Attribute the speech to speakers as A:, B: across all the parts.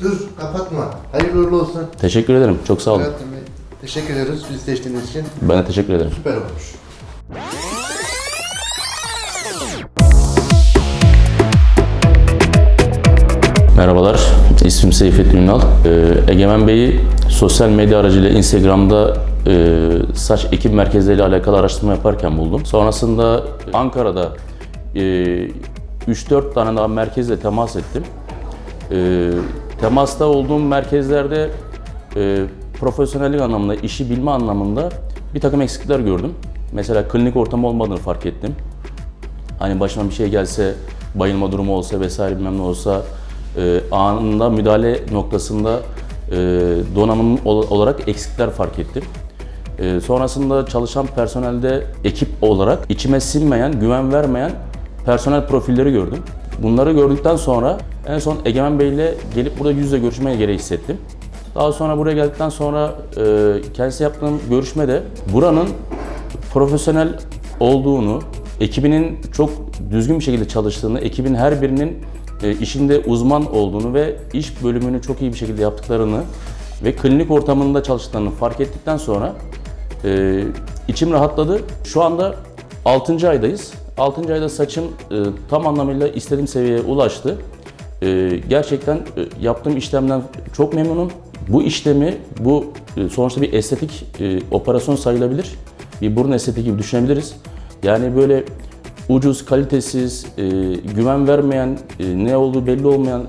A: Dur kapatma. Hayırlı uğurlu olsun.
B: Teşekkür ederim. Çok sağ olun.
A: Hayatım Bey, Teşekkür ediyoruz bizi seçtiğiniz için.
B: Ben de teşekkür ederim.
A: Süper olmuş.
B: Merhabalar, ismim Seyfettin Ünal. Ee, Egemen Bey'i sosyal medya aracılığıyla Instagram'da e, saç ekim merkezleriyle alakalı araştırma yaparken buldum. Sonrasında Ankara'da e, 3-4 tane daha merkezle temas ettim. E, temasta olduğum merkezlerde e, profesyonellik anlamında, işi bilme anlamında bir takım eksiklikler gördüm. Mesela klinik ortam olmadığını fark ettim. Hani başıma bir şey gelse, bayılma durumu olsa vesaire bilmem ne olsa e, anında müdahale noktasında e, donanım ol- olarak eksikler fark ettim. E, sonrasında çalışan personelde ekip olarak içime sinmeyen, güven vermeyen personel profilleri gördüm. Bunları gördükten sonra en son Egemen Bey ile gelip burada yüz yüze görüşmeye gereği hissettim. Daha sonra buraya geldikten sonra e, kendisi yaptığım görüşmede buranın profesyonel olduğunu, ekibinin çok düzgün bir şekilde çalıştığını, ekibin her birinin e, işinde uzman olduğunu ve iş bölümünü çok iyi bir şekilde yaptıklarını ve klinik ortamında çalıştıklarını fark ettikten sonra e, içim rahatladı. Şu anda 6. aydayız. 6. ayda saçım e, tam anlamıyla istediğim seviyeye ulaştı. E, gerçekten e, yaptığım işlemden çok memnunum. Bu işlemi, bu e, sonuçta bir estetik e, operasyon sayılabilir. Bir burun estetiği gibi düşünebiliriz. Yani böyle ucuz, kalitesiz, e, güven vermeyen, e, ne olduğu belli olmayan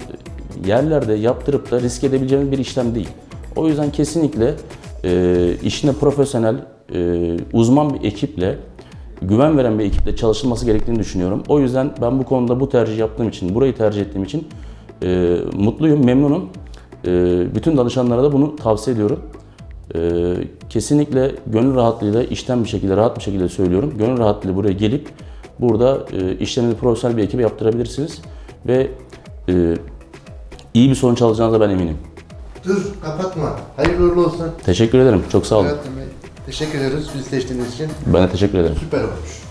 B: yerlerde yaptırıp da risk edebileceğimiz bir işlem değil. O yüzden kesinlikle e, işinde profesyonel, e, uzman bir ekiple, güven veren bir ekiple çalışılması gerektiğini düşünüyorum. O yüzden ben bu konuda bu tercih yaptığım için, burayı tercih ettiğim için e, mutluyum, memnunum. E, bütün danışanlara da bunu tavsiye ediyorum. E, kesinlikle gönül rahatlığıyla, işten bir şekilde, rahat bir şekilde söylüyorum. Gönül rahatlığıyla buraya gelip burada e, işlerinizi profesyonel bir ekibe yaptırabilirsiniz. Ve e, iyi bir sonuç alacağınıza ben eminim.
A: Dur kapatma. Hayırlı uğurlu olsun.
B: Teşekkür ederim. Çok sağ olun.
A: Hayatım Teşekkür ediyoruz bizi seçtiğiniz için.
B: Ben de teşekkür ederim.
A: Süper olmuş.